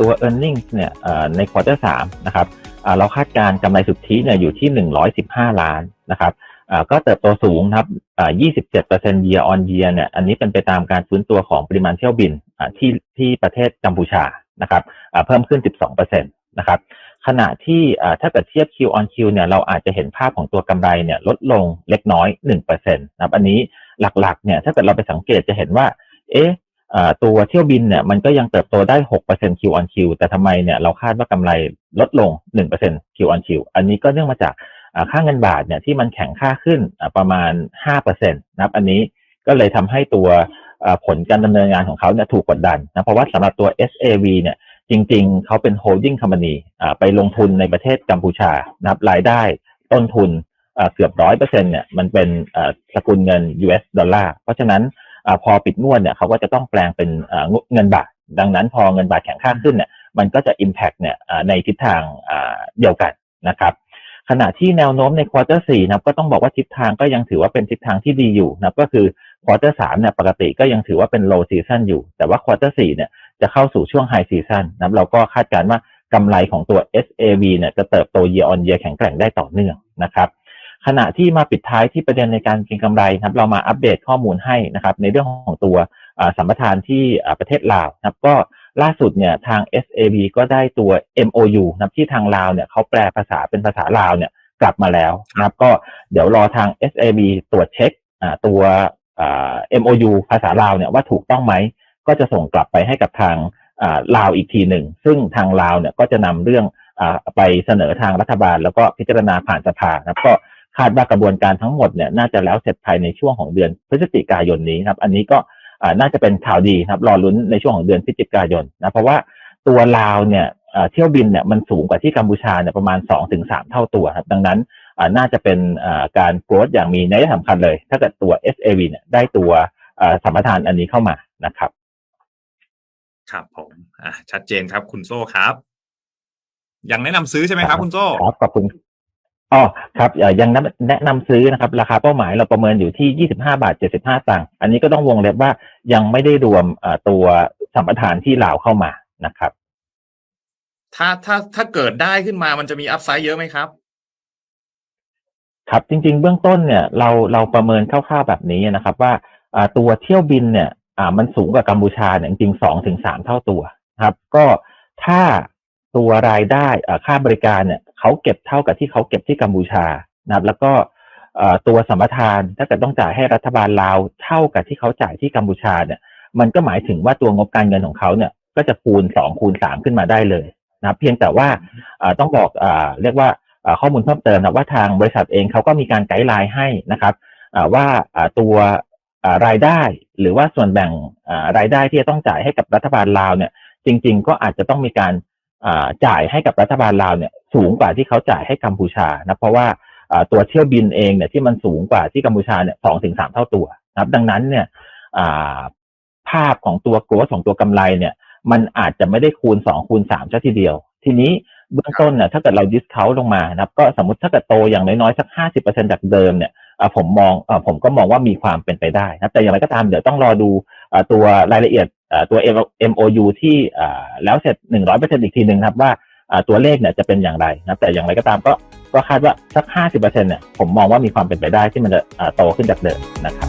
ตัว e a r n i n g เนี่ยในควอเตอร์สามนะครับเราคาดการกำไรสุทธิเนี่ยอยู่ที่ 115 ล้านนะครับก็เติบโตสูงนะครับอ่า27% year on year เนี่ยอันนี้เป็นไปตามการฟื้นตัวของปริมาณเที่ยวบินที่ที่ประเทศกัมพูชานะครับเพิ่มขึ้น 12%นะครับขณะที่ถ้าเกิดเทียบ Q on Q เนี่ยเราอาจจะเห็นภาพของตัวกำไรเนี่ยลดลงเล็กน้อย 1%นะครับอันนี้หลักๆเนี่ยถ้าเกิดเราไปสังเกตจะเห็นว่าเอ๊ะ ตัวเที่ยวบินเนี่ยมันก็ยังเติบโตได้6% Q on Q แต่ทำไมเนี่ยเราคาดว่ากำไรลดลง1% Q on Q อันนี้ก็เนื่องมาจากอ่าค่าเงินบาทเนี่ยที่มันแข็งค่าขึ้นประมาณ5%นะครับอันนี้ก็เลยทำให้ตัวผลการดำเนินงานของเขาเนี่ยถูกกดดันนะเพราะว่าสำหรับตัว SAV เนี่ยจริงๆ เขาเป็น holding company อ่าไปลงทุนในประเทศกัมพูชานะครับรายได้ต้นทุนอ่าเกือบร้อยเปอร์เซ็นต์เนี่ยมันเป็นอ่าสกุลเงิน US ดอลลาร์เพราะฉะนั้น อพอปิดงวดเนี่ยเขาก็จะต้องแปลงเป็นเงินบาท ดังนั้นพอเงินบาทแข็งค่าขึ้นเนี่ยมันก็จะ impact เนี่ยในทิศทางเดียวกันนะครับขณะที่แนวโน้มในควอเตอร์สี่นับก็ต้องบอกว่าทิศทางก็ยังถือว่าเป็นทิศทางที่ดีอยู่นับก็คือควอเตอร์สามเนี่ยปกติก็ยังถือว่าเป็น low season อยู่ แต่ว่าควอเตอร์สี่เนี่ยจะเข้าสู่ช่วง High Season นะครับเราก็คาดการณ์ว่ากำไรของตัว SAV เนี่ยจะเติบโต year on year แข็งแกร่งได้ต่อเนื่องนะครับ ขณะที่มาปิดท้ายที่ประเด็นในการเก็งกำไรนะครับเรามาอัปเดตข้อมูลให้นะครับในเรื่องของตัวสัมปทานที่ประเทศลาวนะครับก็ล่าสุดเนี่ยทาง SAV ก็ได้ตัว MOU นะครับที่ทางลาวเนี่ยเขาแปลภาษาเป็นภาษาลาวเนี่ยกลับมาแล้วนะครับก็เดี๋ยวรอทาง SAV ตรวจเช็คตัว MOU ภาษาลาวเนี่ยว่าถูกต้องไหม ก็จะส่งกลับไปให้กับทางลาวอีกทีหนึ่ง ซึ่งทางลาวเนี่ยก็จะนำเรื่องอไปเสนอทางรัฐบาล แล้วก็พิจารณาผ่านสภานะครับก็ คาดว่ากระบวนการทั้งหมดเนี่ยน่าจะแล้วเสร็จภายในช่วงของเดือนพฤศจิกายนนี้นะครับ อันนี้ก็อ่าน่าจะเป็นข่าวดีนะครับรอลุ้นในช่วงของเดือนพฤศจิกายนนะเพราะว่าตัวลาวเนี่ยอ่าเที่ยวบินเนี่ยมันสูงกว่าที่กัมพูชาเนี่ยประมาณ 2-3 เท่าตัวครับดังนั้นอ่าน่าจะเป็นอ่าการโกรธอย่างมีนัยสำคัญเลย ถ้าเกิดตัว SAV เนี่ยได้ตัวอ่าสัมปทานอันนี้เข้ามานะครับ ครับผมอะชัดเจนครับคุณโซ่ครับ ยังแนะนำซื้อใช่ไหมครับคุณโซ่ครับขอบคุณ อ๋อครับเอ่อยังแนะแนะนำซื้อนะครับ ราคาเป้าหมายเราประเมินอยู่ที่ 25 บาท 75ตังค์อันนี้ก็ต้องวงเล็บว่ายังไม่ได้รวมเอ่อตัวสัมปทานที่ลาวเข้ามานะครับ ถ้าถ้าถ้าเกิดได้ขึ้นมามันจะมีอัพไซด์เยอะไหมครับ ครับจริง ๆ เบื้องต้นเนี่ยเราเราประเมินคร่าวๆแบบนี้นะครับ ว่าอ่าตัวเที่ยวบินเนี่ยอ่ามันสูงกว่ากัมพูชาเนี่ยจริงๆสองถึงสามเท่าตัวนะครับ ก็ถ้า ตัวรายได้ค่าบริการเนี่ยเขาเก็บเท่ากับที่เขาเก็บที่กัมพูชานะครับแล้วก็ตัวสัมปทานถ้าเกิดต้องจ่ายให้รัฐบาลลาวเท่ากับที่เขาจ่ายที่กัมพูชาเนี่ย มันก็หมายถึงว่าตัวงบการเงินของเขาเนี่ย ก็จะคูณสองคูณสามขึ้นมาได้เลยนะเพียงแต่ว่าต้องบอกอเรียกว่าข้อมูลเพิ่มเติมนะว่าทางบริษัทเองเขาก็มีการไกด์ไลน์ให้นะครับว่าตัวรายได้หรือว่าส่วนแบ่งรายได้ที่จะต้องจ่ายให้กับรัฐบาลลาวเนี่ย จริง ๆ ก็อาจจะต้องมีการ จ่ายให้กับรัฐบาลลาวเนี่ยสูงกว่าที่เขาจ่ายให้กัมพูชานะเพราะว่าตัวเที่ยวบินเองเนี่ยที่มันสูงกว่าที่กัมพูชาเนี่ยสองถึงสามเท่าตัวนะครับ ดังนั้นเนี่ยภาพของตัวโกรธของตัวกำไรเนี่ยมันอาจจะไม่ได้คูณสองคูณสามซะทีเดียว ทีนี้เบื้องต้นเนี่ยถ้าเกิดเราดิสเขาลงมานะครับ ก็สมมติถ้าเกิดโตอย่างน้อยๆสักห้าสิบเปอร์เซ็นจากเดิมเนี่ยผมมองผมก็มองว่ามีความเป็นไปได้นะครับแต่อย่างไรก็ตามเดี๋ยวต้องรอดูตัวรายละเอียด ตัว MOU ที่อ่แล้วเสร็จหนึ่งร้อยเปอร์เซ็นอีกทีหนึ่งครับว่าตัวเลขเนี่ยจะเป็นอย่างไรนะแต่อย่างไรก็ตามก็ก็คาดว่าสักห้าสิบเปอร์เซ็นเนี่ยผมมองว่ามีความเป็นไปได้ที่มันจะโตขึ้นจากเดิมนะครับ